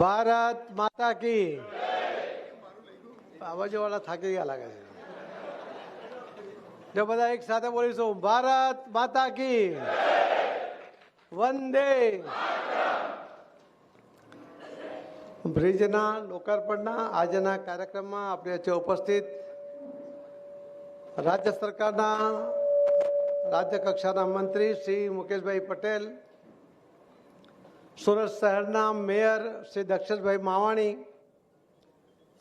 ભારત માતા કી બાબાજીવાળા થાકી ગયા લાગે છે. જો બધા એક સાથે બોલીશું, ભારત માતા કી વંદે. બ્રિજના લોકાર્પણના આજના કાર્યક્રમમાં આપણે છે ઉપસ્થિત રાજ્ય સરકારના રાજ્ય કક્ષાના મંત્રી શ્રી મુકેશભાઈ પટેલ સુરત શહેરના મેયર શ્રી દક્ષતભાઈ માવાણી,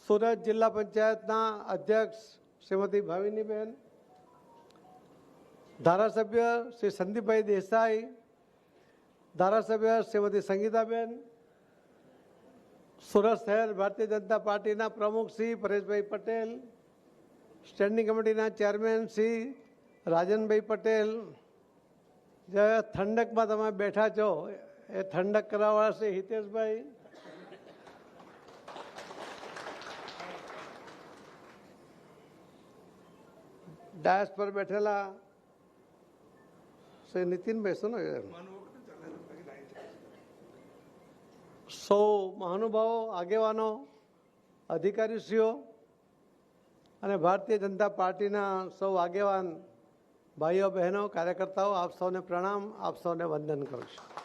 સુરત જિલ્લા પંચાયતના અધ્યક્ષ શ્રીમતી ભાવિનીબેન, ધારાસભ્ય શ્રી સંદીપભાઈ દેસાઈ, ધારાસભ્ય શ્રીમતી સંગીતાબેન, સુરત શહેર ભારતીય જનતા પાર્ટીના પ્રમુખ શ્રી પરેશભાઈ પટેલ, સ્ટેન્ડિંગ કમિટીના ચેરમેન શ્રી રાજનભાઈ પટેલ. જે ઠંડકમાં તમે બેઠા છો એ ઠંડક કરાવવાળા છે હિતેશભાઈ? ડાયસ પર બેઠેલા શ્રી નીતિનભાઈ શું સૌ મહાનુભાવો, આગેવાનો, અધિકારીશ્રીઓ અને ભારતીય જનતા પાર્ટીના સૌ આગેવાન ભાઈઓ, બહેનો, કાર્યકર્તાઓ, આપ સૌને પ્રણામ, આપ સૌને વંદન કરું છું.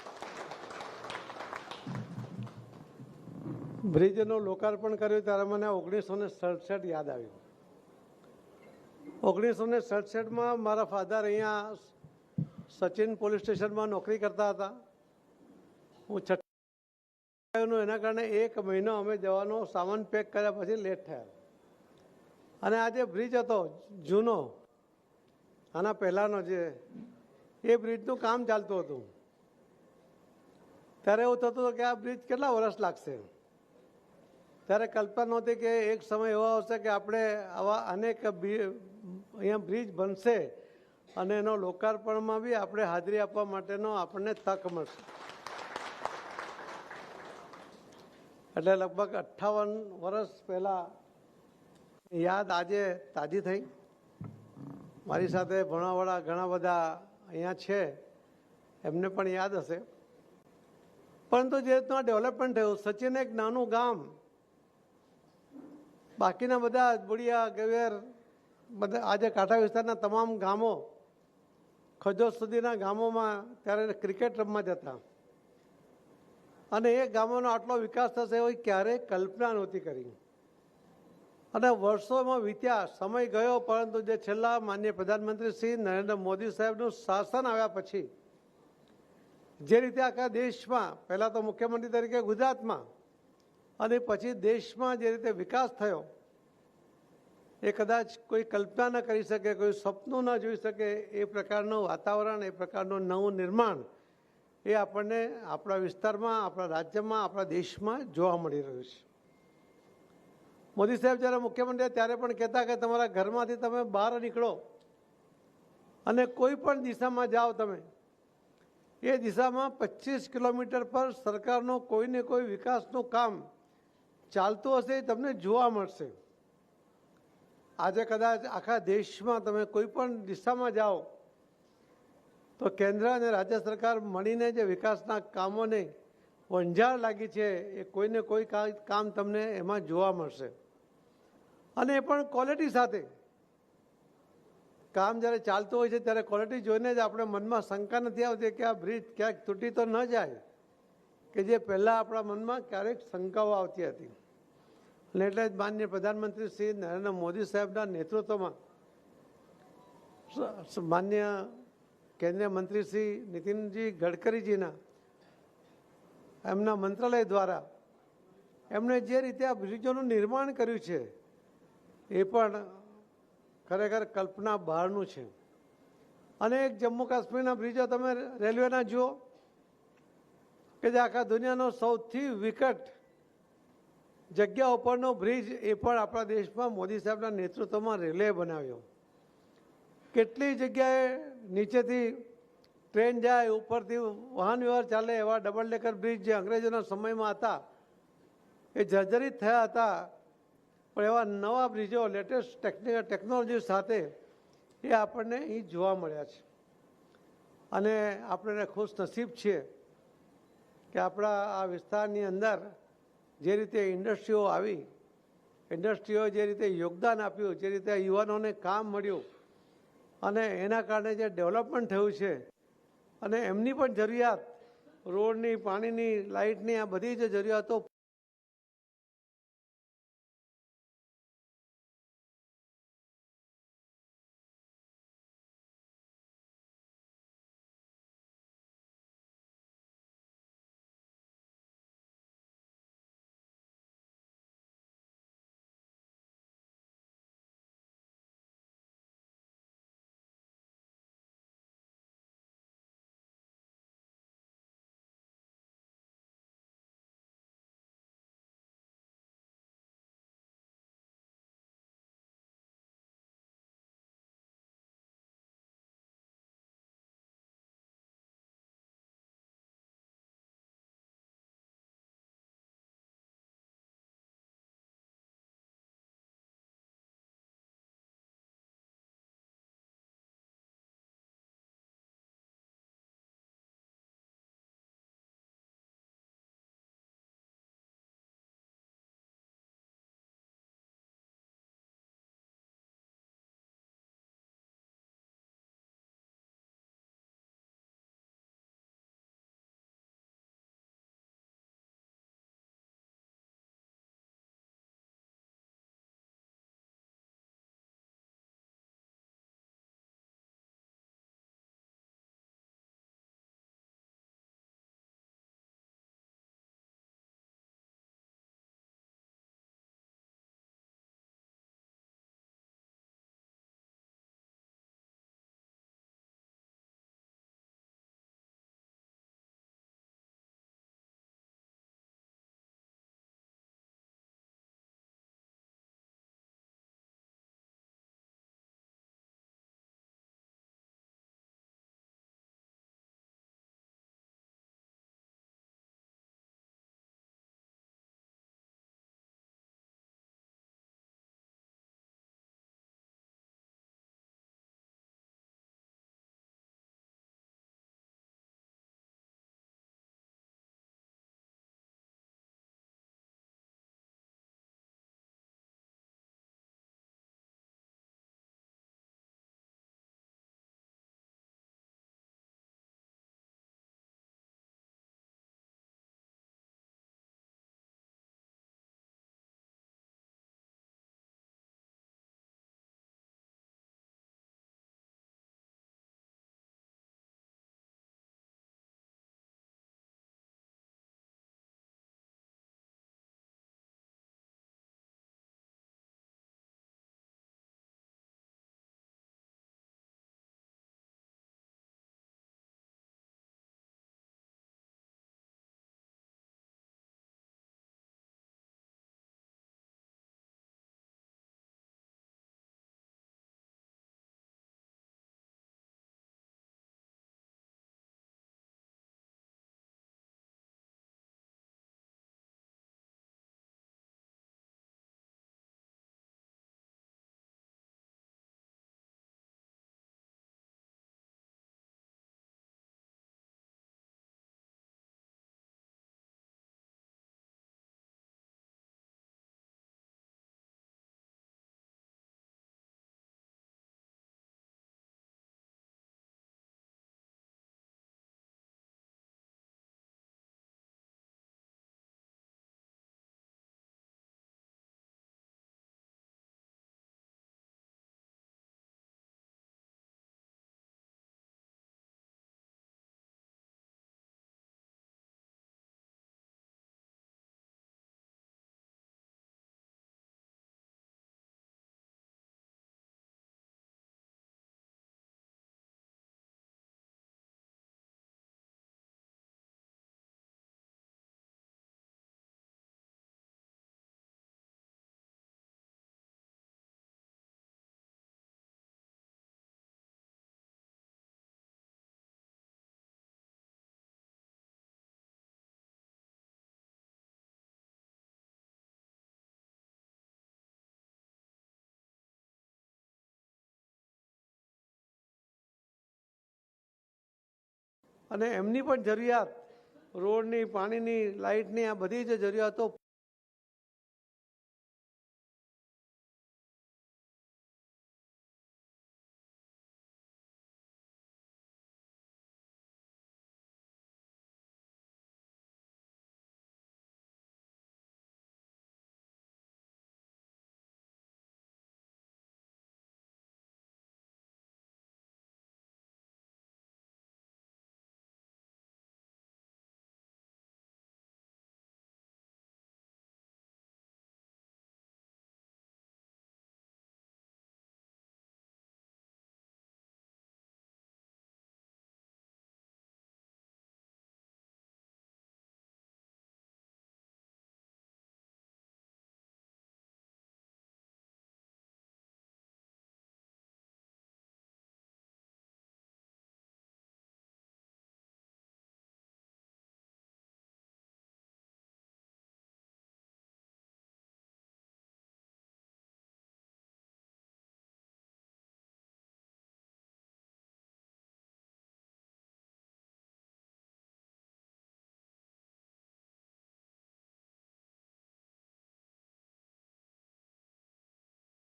બ્રિજનું લોકાર્પણ કર્યું ત્યારે મને ઓગણીસો ને સડસઠ યાદ આવ્યું. ઓગણીસો ને સડસઠમાં મારા ફાધર અહીંયા સચિન પોલીસ સ્ટેશનમાં નોકરી કરતા હતા. હું છઠ્ઠા નું એના કારણે એક મહિનો અમે જવાનો સામાન પેક કર્યા પછી લેટ થયા. અને આ જે બ્રિજ હતો જૂનો, આના પહેલાંનો જે, એ બ્રિજનું કામ ચાલતું હતું. ત્યારે એવું થતું હતું કે આ બ્રિજ કેટલા વર્ષ લાગશે? ત્યારે કલ્પના નહોતી કે એક સમય એવો આવશે કે આપણે આવા અનેક અહીંયા બ્રિજ બનશે અને એનો લોકાર્પણમાં બી આપણે હાજરી આપવા માટેનો આપણને તક મળશે. એટલે લગભગ અઠ્ઠાવન વર્ષ પહેલાં યાદ આજે તાજી થઈ. મારી સાથે ભણવાવાળા ઘણા બધા અહીંયા છે. એમને પણ યાદ હશે. પરંતુ જે રીતના ડેવલપમેન્ટ થયું, સચિન એક નાનું ગામ બાકીના બધા બુડિયા, ગવેર, બધા આજે કાંઠા વિસ્તારના તમામ ગામો ખજોદ સુધીના ગામોમાં ત્યારે ક્રિકેટ રમવા જતા. અને એ ગામોનો આટલો વિકાસ થશે એવી ક્યારેય કલ્પના નહોતી કરી. અને વર્ષોમાં વીત્યા, સમય ગયો, પરંતુ જે છેલ્લા માન્ય પ્રધાનમંત્રી શ્રી નરેન્દ્ર મોદી સાહેબનું શાસન આવ્યા પછી, જે રીતે આખા દેશમાં, પહેલાં તો મુખ્યમંત્રી તરીકે ગુજરાતમાં અને પછી દેશમાં જે રીતે વિકાસ થયો, એ કદાચ કોઈ કલ્પના ન કરી શકે, કોઈ સપનું ન જોઈ શકે, એ પ્રકારનું વાતાવરણ, એ પ્રકારનું નવું નિર્માણ એ આપણને આપણા વિસ્તારમાં, આપણા રાજ્યમાં, આપણા દેશમાં જોવા મળી રહ્યું છે. મોદી સાહેબ જ્યારે મુખ્યમંત્રી ત્યારે પણ કહેતા કે તમારા ઘરમાંથી તમે બહાર નીકળો અને કોઈ પણ દિશામાં જાઓ તમે, એ દિશામાં પચીસ કિલોમીટર પર સરકારનો કોઈને કોઈ વિકાસનું કામ ચાલતું હશે તમને જોવા મળશે. આજે કદાચ આખા દેશમાં તમે કોઈ પણ દિશામાં જાઓ, તો કેન્દ્ર અને રાજ્ય સરકાર મળીને જે વિકાસના કામોને વંજાળ લાગી છે, એ કોઈને કોઈ કામ તમને એમાં જોવા મળશે. અને એ પણ ક્વોલિટી સાથે. કામ જ્યારે ચાલતું હોય છે, ત્યારે ક્વોલિટી જોઈને જ આપણે મનમાં શંકા નથી આવતી કે આ બ્રિજ ક્યાંક તૂટી તો ન જાય. કે જે પહેલાં આપણા મનમાં ક્યારેક શંકાઓ આવતી હતી. અને એટલે જ માન્ય પ્રધાનમંત્રી શ્રી નરેન્દ્ર મોદી સાહેબના નેતૃત્વમાં માન્ય કેન્દ્રીય મંત્રી શ્રી નીતિનજી ગડકરીજીના એમના મંત્રાલય દ્વારા એમણે જે રીતે આ બ્રિજોનું નિર્માણ કર્યું છે, એ પણ ખરેખર કલ્પના બહારનું છે. અનેક જમ્મુ કાશ્મીરના બ્રિજો તમે રેલવેના જુઓ કે જે આખા દુનિયાનો સૌથી વિકટ જગ્યા ઉપરનો બ્રિજ એ પણ આપણા દેશમાં મોદી સાહેબના નેતૃત્વમાં રેલવે બનાવ્યો. કેટલી જગ્યાએ નીચેથી ટ્રેન જાય, ઉપરથી વાહન વ્યવહાર ચાલે એવા ડબલ ડેકર બ્રિજ જે અંગ્રેજોના સમયમાં હતા, એ જર્જરિત થયા હતા. પણ એવા નવા બ્રિજો લેટેસ્ટ ટેકનિક ટેકનોલોજી સાથે એ આપણને અહીં જોવા મળ્યા છે. અને આપણે ખુશ નસીબ છીએ કે આપણા આ વિસ્તારની અંદર જે રીતે ઇન્ડસ્ટ્રીઓ આવી, ઇન્ડસ્ટ્રીઓ જે રીતે યોગદાન આપ્યું, જે રીતે યુવાનોને કામ મળ્યું, અને એના કારણે જે ડેવલપમેન્ટ થયું છે, અને એમની પણ જરૂરિયાત, રોડની, પાણીની, લાઇટની, આ બધી જે જરૂરિયાતો અને એમની પણ જરૂરિયાત રોડની પાણીની લાઇટની આ બધી જે જરૂરિયાતો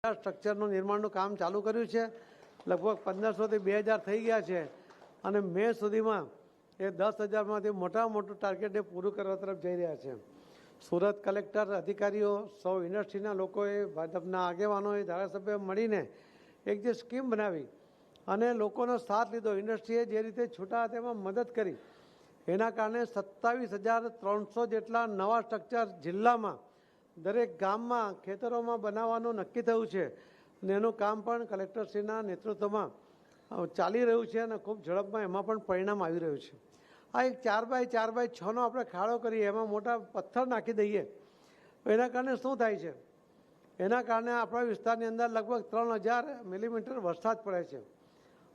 સ્ટ્રક્ચરનું નિર્માણનું કામ ચાલુ કર્યું છે. લગભગ પંદરસોથી બે હજાર થઈ ગયા છે. અને મે સુધીમાં એ દસ હજારમાંથી મોટા મોટું ટાર્ગેટ એ પૂરું કરવા તરફ જઈ રહ્યા છે. સુરત કલેક્ટર અધિકારીઓ, સૌ ઇન્ડસ્ટ્રીના લોકોએ, ભાજપના આગેવાનોએ ધારાસભ્ય મળીને એક જે સ્કીમ બનાવી અને લોકોનો સાથ લીધો. ઇન્ડસ્ટ્રીએ જે રીતે છૂટા તેમાં મદદ કરી. એના કારણે સત્તાવીસ હજાર ત્રણસો જેટલા નવા સ્ટ્રક્ચર જિલ્લામાં દરેક ગામમાં, ખેતરોમાં બનાવવાનું નક્કી થયું છે. અને એનું કામ પણ કલેક્ટરશ્રીના નેતૃત્વમાં ચાલી રહ્યું છે અને ખૂબ ઝડપમાં એમાં પણ પરિણામ આવી રહ્યું છે. આ એક ચાર બાય ચાર બાય છનો આપણે ખાડો કરીએ, એમાં મોટા પથ્થર નાખી દઈએ. એના કારણે શું થાય છે? એના કારણે આપણા વિસ્તારની અંદર લગભગ ત્રણ હજાર મિલીમીટર વરસાદ પડે છે.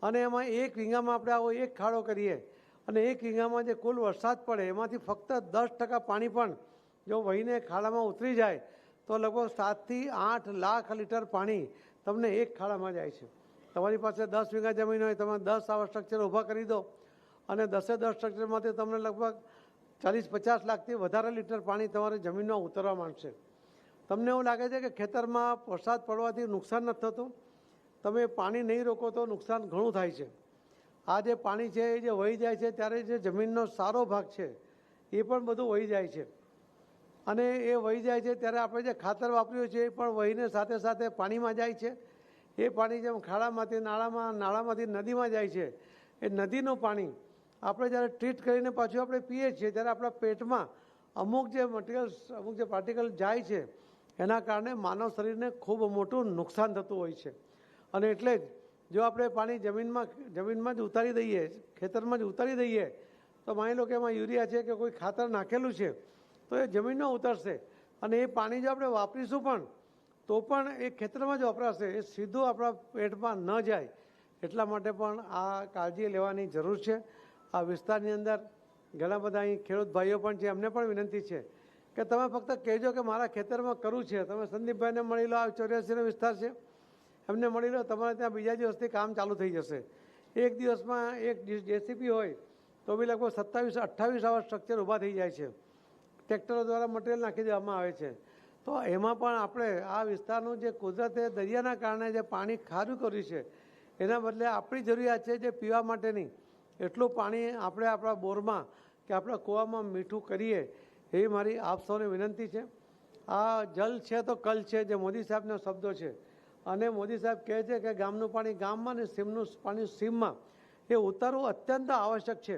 અને એમાં એક વીંગામાં આપણે આવો એક ખાડો કરીએ. અને એક વીંગામાં જે કુલ વરસાદ પડે, એમાંથી ફક્ત દસ ટકા પાણી પણ જો વહીને ખાડામાં ઉતરી જાય, તો લગભગ સાતથી આઠ લાખ લીટર પાણી તમને એક ખાડામાં જાય છે. તમારી પાસે દસ વીઘા જમીન હોય તમે દસ આવા સ્ટ્રક્ચર ઊભા કરી દો અને દસે દસ સ્ટ્રક્ચરમાંથી તમને લગભગ ચાલીસ પચાસ લાખથી વધારે લીટર પાણી તમારી જમીનમાં ઉતરવા માંડશે. તમને એવું લાગે છે કે ખેતરમાં વરસાદ પડવાથી નુકસાન નથી થતું? તમે પાણી નહીં રોકો તો નુકસાન ઘણું થાય છે. આ જે પાણી છે, એ જે વહી જાય છે, ત્યારે જે જમીનનો સારો ભાગ છે, એ પણ બધું વહી જાય છે. અને એ વહી જાય છે. ત્યારે આપણે જે ખાતર વાપર્યું છે એ પણ વહીને સાથે સાથે પાણીમાં જાય છે. એ પાણી જેમ ખાડામાંથી નાળામાં, નાળામાંથી નદીમાં જાય છે, એ નદીનું પાણી આપણે જ્યારે ટ્રીટ કરીને પાછું આપણે પીએ છીએ, ત્યારે આપણા પેટમાં અમુક જે મટીરિયલ્સ અમુક જે પાર્ટિકલ જાય છે, એના કારણે માનવ શરીરને ખૂબ મોટું નુકસાન થતું હોય છે. અને એટલે જ જો આપણે પાણી જમીનમાં જમીનમાં જ ઉતારી દઈએ, ખેતરમાં જ ઉતારી દઈએ, તો માની લો કે એમાં યુરિયા છે કે કોઈ ખાતર નાખેલું છે તો એ જમીનમાં ઉતરશે. અને એ પાણી જો આપણે વાપરીશું પણ, તો પણ એ ખેતરમાં જ વપરાશે. એ સીધું આપણા પેટમાં ન જાય. એટલા માટે પણ આ કાળજી લેવાની જરૂર છે. આ વિસ્તારની અંદર ઘણા બધા અહીં ખેડૂત ભાઈઓ પણ છે. એમને પણ વિનંતી છે કે તમે ફક્ત કહેજો કે મારા ખેતરમાં કરવું છે. તમે સંદીપભાઈને મળી લો, આ ચોર્યાસીનો વિસ્તાર છે. એમને મળી લો, તમારે ત્યાં બીજા દિવસથી કામ ચાલુ થઈ જશે. એક દિવસમાં એક જેસીપી હોય, તો બી લગભગ સત્તાવીસ, અઠ્ઠાવીસ આવા સ્ટ્રક્ચર ઊભા થઈ જાય છે. ટ્રેક્ટરો દ્વારા મટીરિયલ નાખી દેવામાં આવે છે. તો એમાં પણ આપણે આ વિસ્તારનું જે કુદરતે દરિયાના કારણે જે પાણી ખારું કર્યું છે, એના બદલે આપણી જરૂરિયાત છે જે પીવા માટેની. એટલું પાણી આપણે આપણા બોરમાં કે આપણા કૂવામાં મીઠું કરીએ, એવી મારી આપ સૌને વિનંતી છે. આ જલ છે તો કલ છે, જે મોદી સાહેબનો શબ્દો છે. અને મોદી સાહેબ કહે છે કે ગામનું પાણી ગામમાં અને સીમનું પાણી સીમમાં. એ ઉતારવું અત્યંત આવશ્યક છે.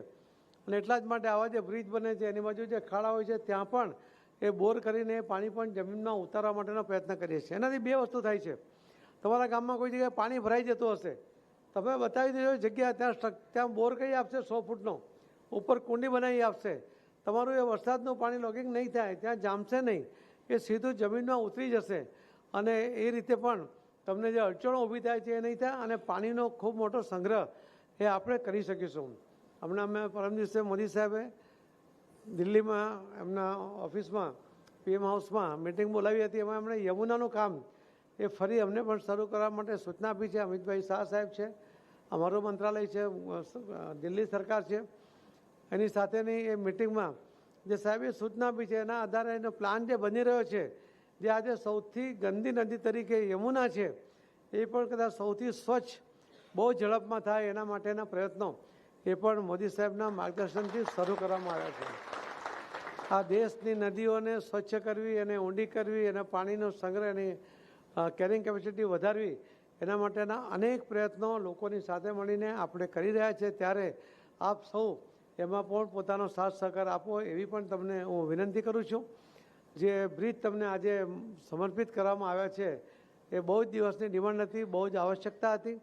અને એટલા જ માટે આવા જે બ્રિજ બને છે, એની બાજુ જે ખાડા હોય છે, ત્યાં પણ એ બોર કરીને પાણી પણ જમીનમાં ઉતારવા માટેનો પ્રયત્ન કરીએ છીએ. એનાથી બે વસ્તુ થાય છે. તમારા ગામમાં કોઈ જગ્યાએ પાણી ભરાઈ જતું હશે, તમે બતાવી દેજો જગ્યા ત્યાં સ્ટ્રક- ત્યાં બોર કરી આપશે? સો ફૂટનો. ઉપર કુંડી બનાવી આપશે. તમારું એ વરસાદનું પાણી લોગિંગ નહીં થાય, ત્યાં જામશે નહીં. એ સીધું જમીનમાં ઉતરી જશે. અને એ રીતે પણ તમને જે અડચણો ઊભી થાય છે એ નહીં થાય, અને પાણીનો ખૂબ મોટો સંગ્રહ એ આપણે કરી શકીશું. હમણાં અમે પરમ દિવસે મોદી સાહેબે દિલ્હીમાં એમના ઓફિસમાં, પીએમ હાઉસમાં મિટિંગ બોલાવી હતી. એમાં એમણે યમુનાનું કામ એ ફરી અમને પણ શરૂ કરવા માટે સૂચના આપી છે. અમિતભાઈ શાહ સાહેબ છે, અમારું મંત્રાલય છે, દિલ્હી સરકાર છે. એની સાથેની એ મિટિંગમાં જે સાહેબે સૂચના આપી છે, એના આધારે એનો પ્લાન જે બની રહ્યો છે, જે આજે સૌથી ગંદી નદી તરીકે યમુના છે, એ પણ કદાચ સૌથી સ્વચ્છ, બહુ ઝડપમાં થાય એના માટેના પ્રયત્નો એ પણ મોદી સાહેબના માર્ગદર્શનથી શરૂ કરવામાં આવ્યા છે. આ દેશની નદીઓને સ્વચ્છ કરવી અને ઊંડી કરવી, એના પાણીનો સંગ્રહ, એની કેરિંગ કેપેસિટી વધારવી, એના માટેના અનેક પ્રયત્નો લોકોની સાથે મળીને આપણે કરી રહ્યા છીએ ત્યારે આપ સૌ એમાં પણ પોતાનો સાથ સહકાર આપો એવી પણ તમને હું વિનંતી કરું છું. જે બ્રિજ તમને આજે સમર્પિત કરવામાં આવ્યા છે, એ બહુ જ દિવસની ડિમાન્ડ હતી, બહુ જ આવશ્યકતા હતી.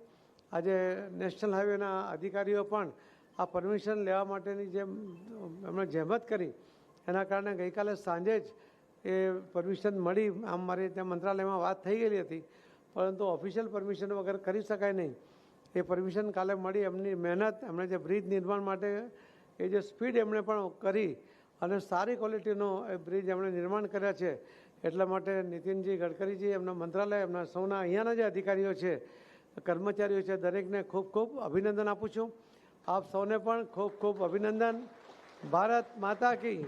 આજે નેશનલ હાઈવેના અધિકારીઓ પણ આ પરમિશન લેવા માટેની જે એમણે જહેમત કરી. એના કારણે ગઈકાલે સાંજે જ એ પરમિશન મળી. આમ મારી ત્યાં મંત્રાલયમાં વાત થઈ ગયેલી હતી. પરંતુ ઓફિશિયલ પરમિશન વગર કરી શકાય નહીં. એ પરમિશન કાલે મળી. એમની મહેનત, એમણે જે બ્રિજ નિર્માણ માટે એ જે સ્પીડ એમણે પણ કરી અને સારી ક્વોલિટીનો એ બ્રિજ એમણે નિર્માણ કર્યા છે. એટલા માટે નીતિનજી ગડકરીજી, એમના મંત્રાલય, એમના સૌના અહીંયાના જે અધિકારીઓ છે કર્મચારીઓ છે, દરેકને ખૂબ ખૂબ અભિનંદન આપું છું. આપ સૌને પણ ખૂબ ખૂબ અભિનંદન. ભારત માતા કી